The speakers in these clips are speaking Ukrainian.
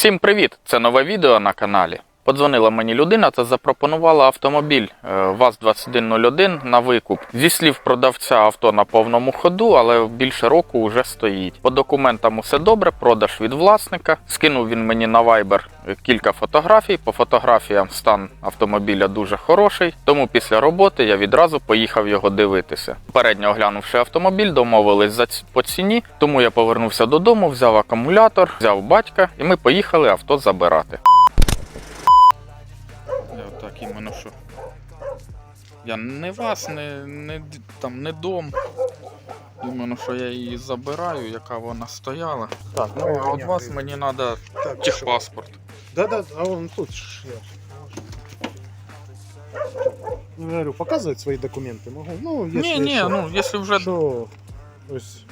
Всім привіт! Це нове відео на каналі. Подзвонила мені людина та запропонувала автомобіль е, ВАЗ-2101 на викуп. Зі слів продавця авто на повному ходу, але більше року вже стоїть. По документам усе добре, продаж від власника. Скинув він мені на Viber кілька фотографій. По фотографіям стан автомобіля дуже хороший, тому після роботи я відразу поїхав його дивитися. Передньо оглянувши автомобіль, домовились за по ціні, тому я повернувся додому, взяв акумулятор, взяв батька, і ми поїхали авто забирати. Я що. Я не вас, не, не там, не дом. Іменно що я її забираю, яка вона стояла. Так, Ну, а від вас мені треба техпаспорт. Да, да, а он тут. я. Ну, я говорю, показывать свои документы могу. Ну, если Ні, ні, что, ну якщо вже. что, то есть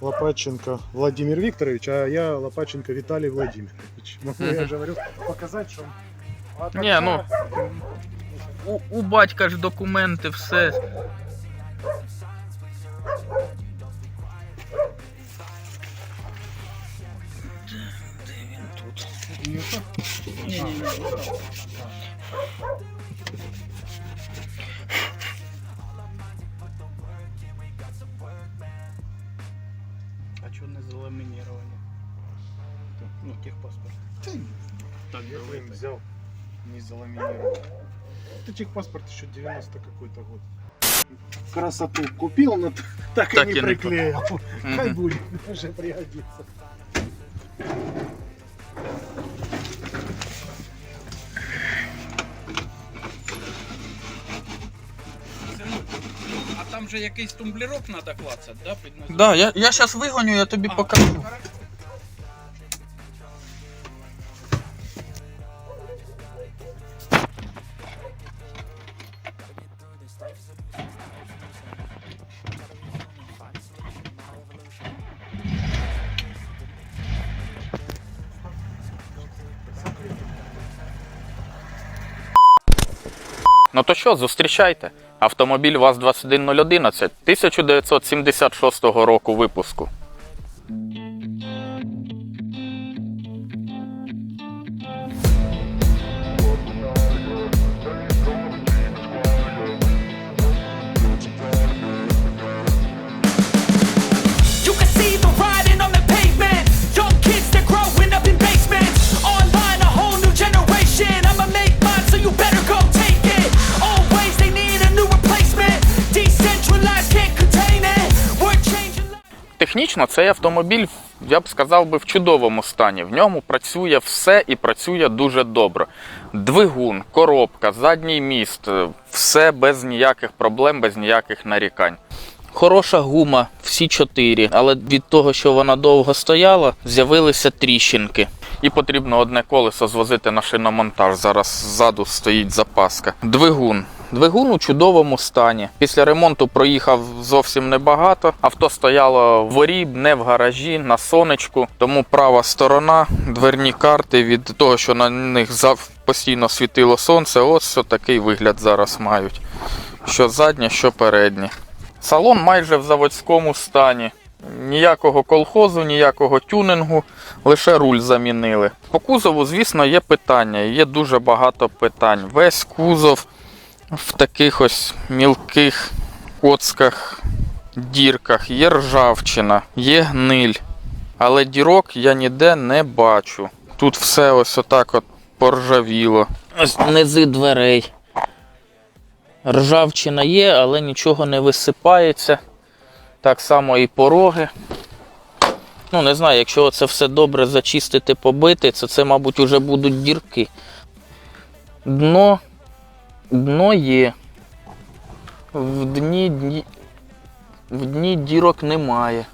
Лопаченко Владимир Викторович, а я Лопаченко Виталий Владимирович. Ну, я же говорю, показать, что... А Не, ну, У, у батька ж документи, все. Де він тут? Ні, ні, ні. А чого не заламініровані? Ну, техпаспорт. Так, Я давай. им взял, не заламинировал. Это техпаспорт еще 90 какой-то год. Красоту купил, но так, Так и не не приклеил. Хай будет, уже пригодится. А там же якийсь тумблерок треба клацати, да? Да, я, я зараз вигоню, я тобі А, покажу. Ну то що, зустрічайте. Автомобіль ВАЗ-21011 1976 року випуску. Технічно цей автомобіль, я б сказав би, в чудовому стані. В ньому працює все і працює дуже добре. Двигун, коробка, задній міст, е, все без ніяких проблем, без ніяких нарікань. Хороша гума, всі чотири, але від того, що вона довго стояла, з'явилися тріщинки. І потрібно одне колесо звозити на шиномонтаж. Зараз ззаду стоїть запаска. Двигун. Двигун у чудовому стані. Після ремонту проїхав зовсім небагато. Авто стояло в ворі, не в гаражі, на сонечку. Тому права сторона, дверні карти від того, що на них постійно світило сонце. Ось такий вигляд зараз мають. Що заднє, що переднє. Салон майже в заводському стані. Ніякого колхозу, ніякого тюнингу, лише руль замінили. По кузову, звісно, є питання, є дуже багато питань. Весь кузов в таких ось мілких коцках, дірках, є ржавчина, є гниль. Але дірок я ніде не бачу. Тут все ось отак от поржавіло. Ось низи дверей. Ржавчина є, але нічого не висипається. Так само і пороги. Ну, не знаю, якщо це все добре зачистити, побити, то це, мабуть, вже будуть дірки. Дно, дно є. В дні, дні, в дні дірок немає.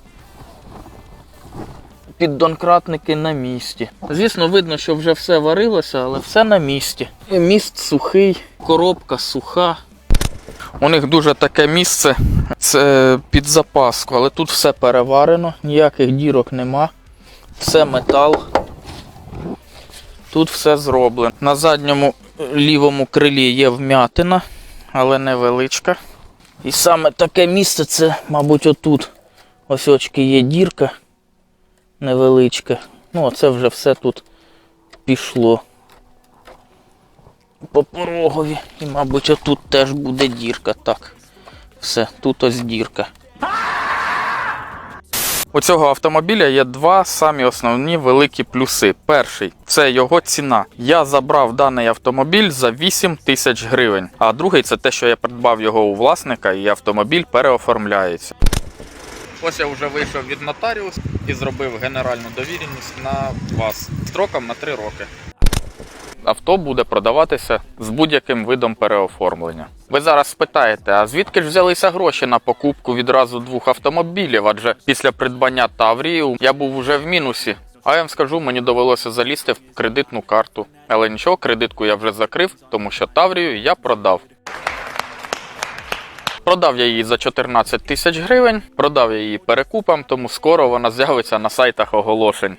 Піддонкратники на місці. Звісно, видно, що вже все варилося, але все на місці. Міст сухий, коробка суха. У них дуже таке місце, це під запаску, але тут все переварено, ніяких дірок нема. Все метал. Тут все зроблено. На задньому лівому крилі є вмятина, але невеличка. І саме таке місце це, мабуть, отут. Ось очки є дірка невеличка. Ну, оце вже все тут пішло по порогові. І, мабуть, отут теж буде дірка. Так. Все, тут ось дірка. У цього автомобіля є два самі основні великі плюси. Перший це його ціна. Я забрав даний автомобіль за 8 тисяч гривень. А другий це те, що я придбав його у власника, і автомобіль переоформляється. Ось я вже вийшов від нотаріуса і зробив генеральну довіреність на вас строком на 3 роки. Авто буде продаватися з будь-яким видом переоформлення. Ви зараз спитаєте, а звідки ж взялися гроші на покупку відразу двох автомобілів? Адже після придбання Таврії я був уже в мінусі. А я вам скажу, мені довелося залізти в кредитну карту. Але нічого, кредитку я вже закрив, тому що Таврію я продав. Продав я її за 14 тисяч гривень, продав я її перекупом, тому скоро вона з'явиться на сайтах оголошень.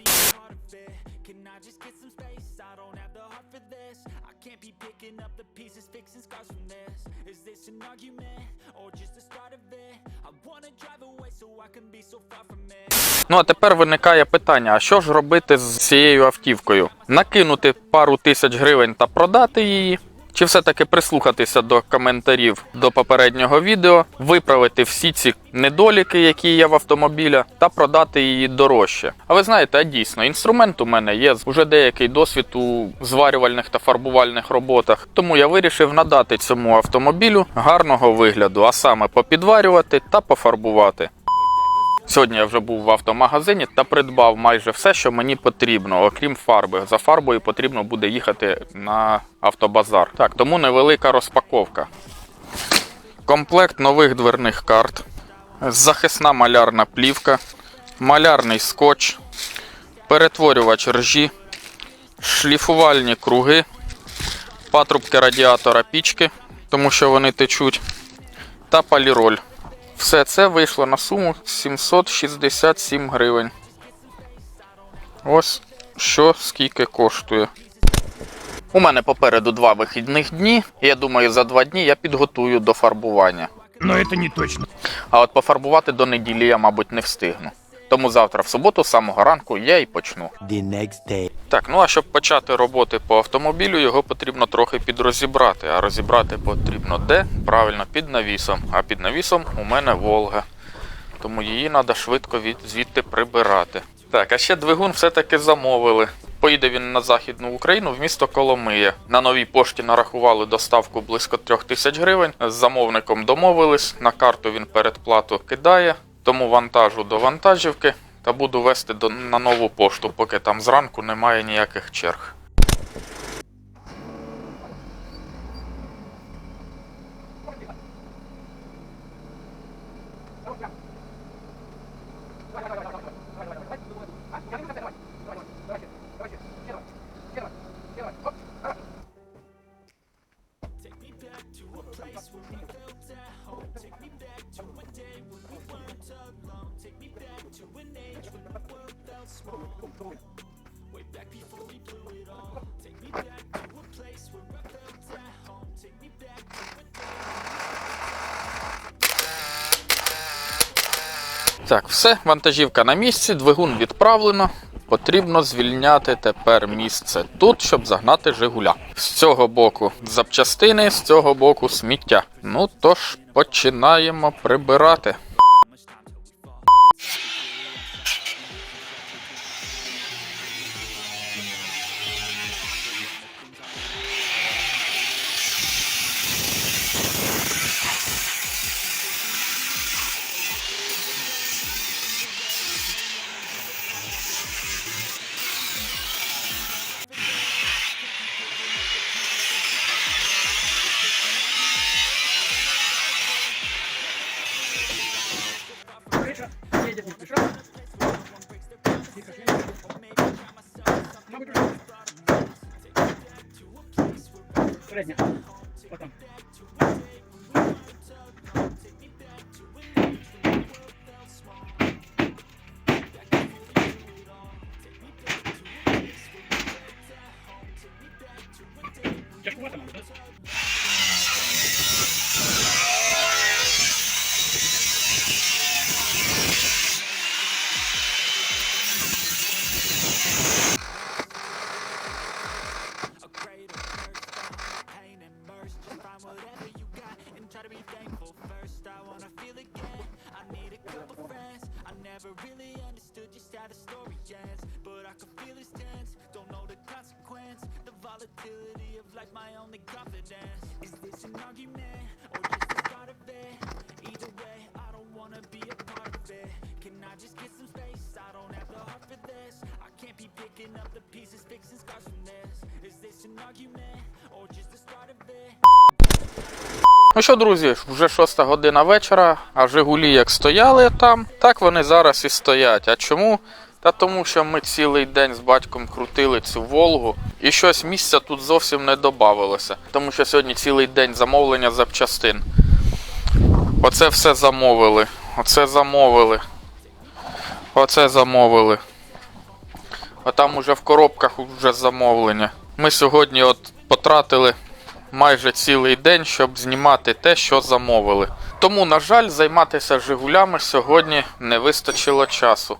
Ну а тепер виникає питання: а що ж робити з цією автівкою? Накинути пару тисяч гривень та продати її? Чи все-таки прислухатися до коментарів до попереднього відео, виправити всі ці недоліки, які є в автомобіля, та продати її дорожче? А ви знаєте, а дійсно, інструмент у мене є вже деякий досвід у зварювальних та фарбувальних роботах. Тому я вирішив надати цьому автомобілю гарного вигляду, а саме попідварювати та пофарбувати. Сьогодні я вже був в автомагазині та придбав майже все, що мені потрібно, окрім фарби. За фарбою потрібно буде їхати на автобазар. Так, тому невелика розпаковка. Комплект нових дверних карт, захисна малярна плівка, малярний скотч, перетворювач ржі, шліфувальні круги, патрубки радіатора пічки, тому що вони течуть, та поліроль. Все це вийшло на суму 767 гривень. Ось що скільки коштує. У мене попереду два вихідних дні, я думаю, за два дні я підготую до фарбування. Ну, це не точно. А от пофарбувати до неділі я, мабуть, не встигну. Тому завтра, в суботу, з самого ранку, я і почну. the next day. Так, ну а щоб почати роботи по автомобілю, його потрібно трохи підрозібрати. А розібрати потрібно де? Правильно, під навісом. А під навісом у мене Волга. Тому її треба швидко від, звідти прибирати. Так, а ще двигун все-таки замовили. Поїде він на Західну Україну в місто Коломия. На новій пошті нарахували доставку близько трьох тисяч гривень. З замовником домовились. На карту він передплату кидає, тому вантажу до вантажівки та буду вести до, на нову пошту, поки там зранку немає ніяких черг. Так, все, вантажівка на місці, двигун відправлено. Потрібно звільняти тепер місце тут, щоб загнати Жигуля. З цього боку запчастини, з цього боку сміття. Ну тож починаємо прибирати. Just get some space? I don't have the heart for this. I can't be picking up the pieces, fixing scars from this. Is this an argument or just the start of it? Ну що, друзі, вже шоста година вечора, а Жигулі як стояли там, так вони зараз і стоять. А чому? Та тому, що ми цілий день з батьком крутили цю Волгу, і щось місця тут зовсім не додавалося. Тому що сьогодні цілий день замовлення запчастин. Оце все замовили. Оце замовили. Оце замовили. А там уже в коробках вже замовлення. Ми сьогодні от потратили майже цілий день, щоб знімати те, що замовили. Тому, на жаль, займатися Жигулями сьогодні не вистачило часу.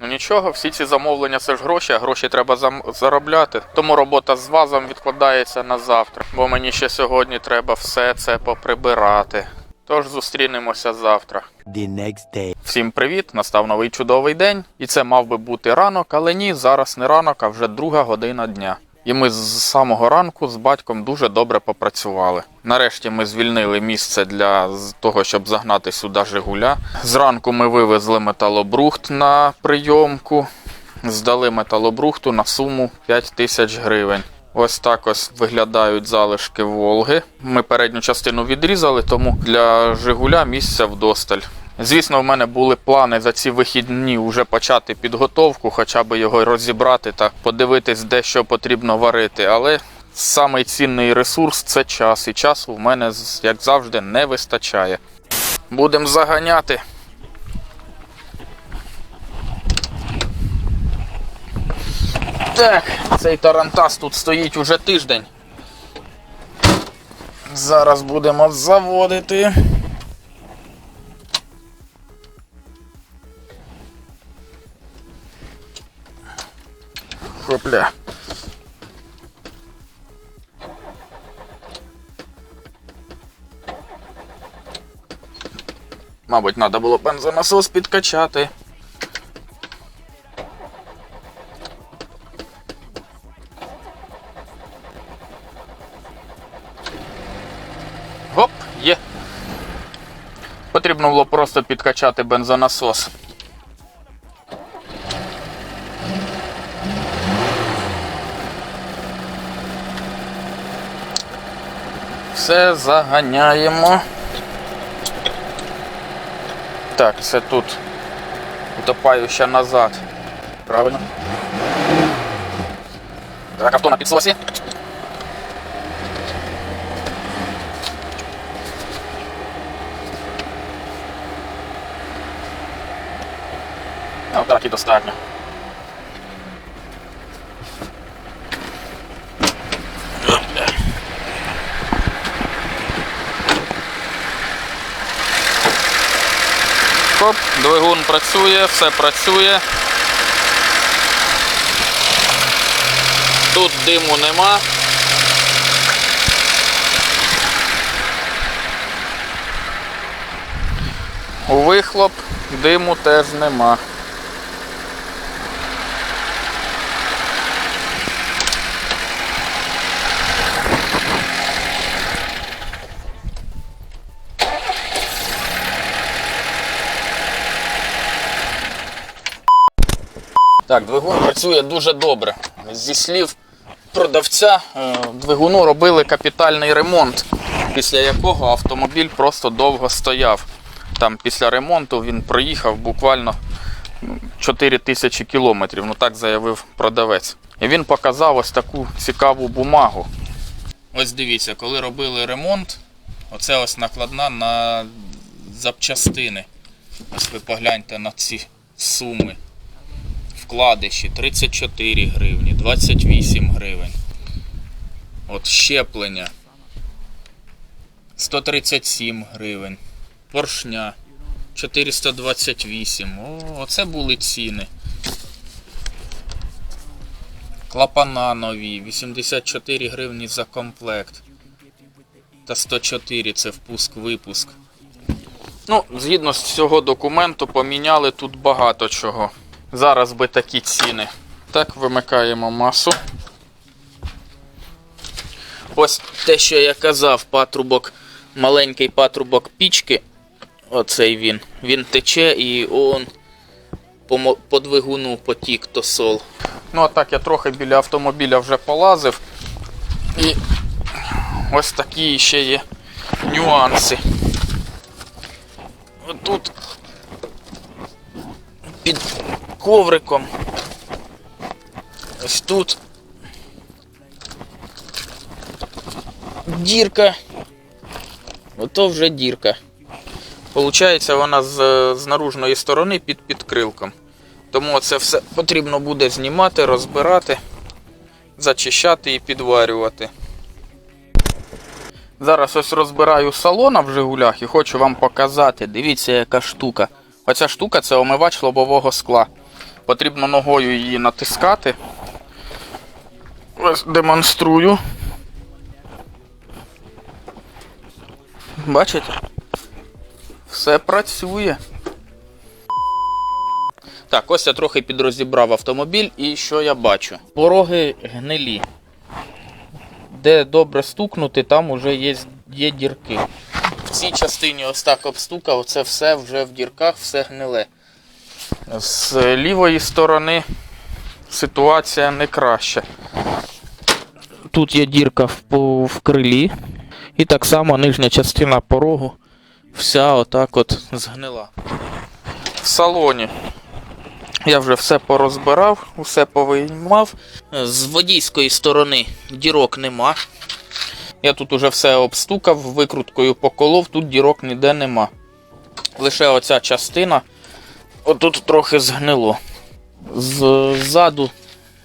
Ну нічого, всі ці замовлення це ж гроші, а гроші треба зам- заробляти. Тому робота з вазом відкладається на завтра, бо мені ще сьогодні треба все це поприбирати. Тож зустрінемося завтра. the next day. Всім привіт! Настав новий чудовий день, і це мав би бути ранок, але ні, зараз не ранок, а вже друга година дня. І ми з самого ранку з батьком дуже добре попрацювали. Нарешті ми звільнили місце для того, щоб загнати сюди Жигуля. Зранку ми вивезли металобрухт на прийомку, здали металобрухту на суму 5 тисяч гривень. Ось так ось виглядають залишки Волги. Ми передню частину відрізали, тому для Жигуля місця вдосталь. Звісно, в мене були плани за ці вихідні вже почати підготовку, хоча б його розібрати та подивитись, де що потрібно варити. Але самий цінний ресурс це час, і часу в мене, як завжди, не вистачає. Будемо заганяти. Так, цей тарантас тут стоїть уже тиждень. Зараз будемо заводити. Хопля. Мабуть, треба було бензонасос підкачати. Гоп, є. Потрібно було просто підкачати бензонасос. Все заганяємо. Так, це тут утопаюча назад. Правильно. Так, авто на підсосі. Ну, так і достатньо. Хоп, двигун працює, все працює. Тут диму нема. У вихлоп диму теж нема. Так, двигун працює дуже добре. Зі слів продавця, е, двигуну робили капітальний ремонт, після якого автомобіль просто довго стояв. Там після ремонту він проїхав буквально ну, 4 тисячі кілометрів, ну так заявив продавець. І він показав ось таку цікаву бумагу. Ось дивіться, коли робили ремонт, оце ось накладна на запчастини. Ось ви погляньте на ці суми вкладиші 34 гривні, 28 гривень. От щеплення 137 гривень. Поршня 428. О, оце були ціни. Клапана нові, 84 гривні за комплект. Та 104 це впуск-випуск. Ну, згідно з цього документу, поміняли тут багато чого. Зараз би такі ціни. Так, вимикаємо масу. Ось те, що я казав, патрубок, маленький патрубок пічки. Оцей він. Він тече і он по, по двигуну потік тосол. Ну, а так я трохи біля автомобіля вже полазив. І ось такі ще є нюанси. Отут під ковриком. Ось тут. Дірка. Ото вже дірка. Получається, вона з, з наружної сторони під підкрилком. Тому це все потрібно буде знімати, розбирати, зачищати і підварювати. Зараз ось розбираю салона в Жигулях і хочу вам показати. Дивіться, яка штука. Оця штука це омивач лобового скла. Потрібно ногою її натискати. Ось демонструю. Бачите? Все працює. Так, ось я трохи підрозібрав автомобіль і що я бачу? Пороги гнилі. Де добре стукнути, там вже є, є дірки. В цій частині ось так обстукав, оце все вже в дірках, все гниле. З лівої сторони ситуація не краща. Тут є дірка в, в крилі. І так само нижня частина порогу вся отак от згнила. В салоні я вже все порозбирав, усе повиймав. З водійської сторони дірок нема. Я тут уже все обстукав, викруткою поколов, тут дірок ніде нема. Лише оця частина отут трохи згнило. Ззаду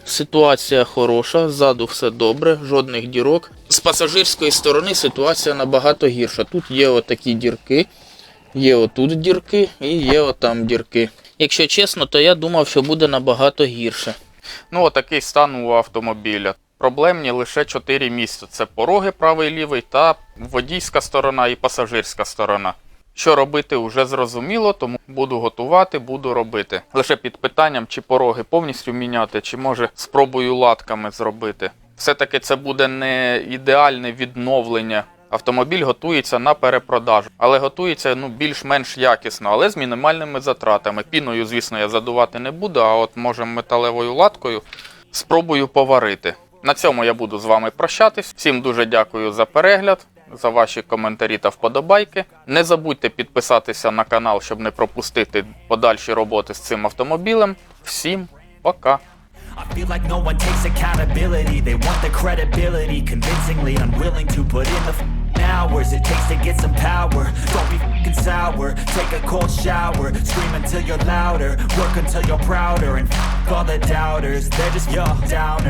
ситуація хороша, ззаду все добре, жодних дірок. З пасажирської сторони ситуація набагато гірша. Тут є отакі дірки, є отут дірки і є отам дірки. Якщо чесно, то я думав, що буде набагато гірше. Ну, отакий стан у автомобіля. Проблемні лише 4 місця: це пороги правий лівий та водійська сторона і пасажирська сторона. Що робити вже зрозуміло, тому буду готувати, буду робити. Лише під питанням, чи пороги повністю міняти, чи може спробую латками зробити. Все-таки це буде не ідеальне відновлення. Автомобіль готується на перепродажу, але готується ну більш-менш якісно, але з мінімальними затратами. Піною, звісно, я задувати не буду, а от може металевою латкою спробую поварити. На цьому я буду з вами прощатись. Всім дуже дякую за перегляд, за ваші коментарі та вподобайки. Не забудьте підписатися на канал, щоб не пропустити подальші роботи з цим автомобілем. Всім пока! I feel like no one takes accountability. They want the credibility, convincingly unwilling to put in the hours it takes to get some power. Don't be fing sour. Take a cold shower, scream until you're louder, work until you're prouder, and f- all the doubters. They're just yo downers.